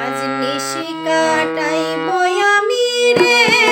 আজ নিশি কাটাইব আমি রে।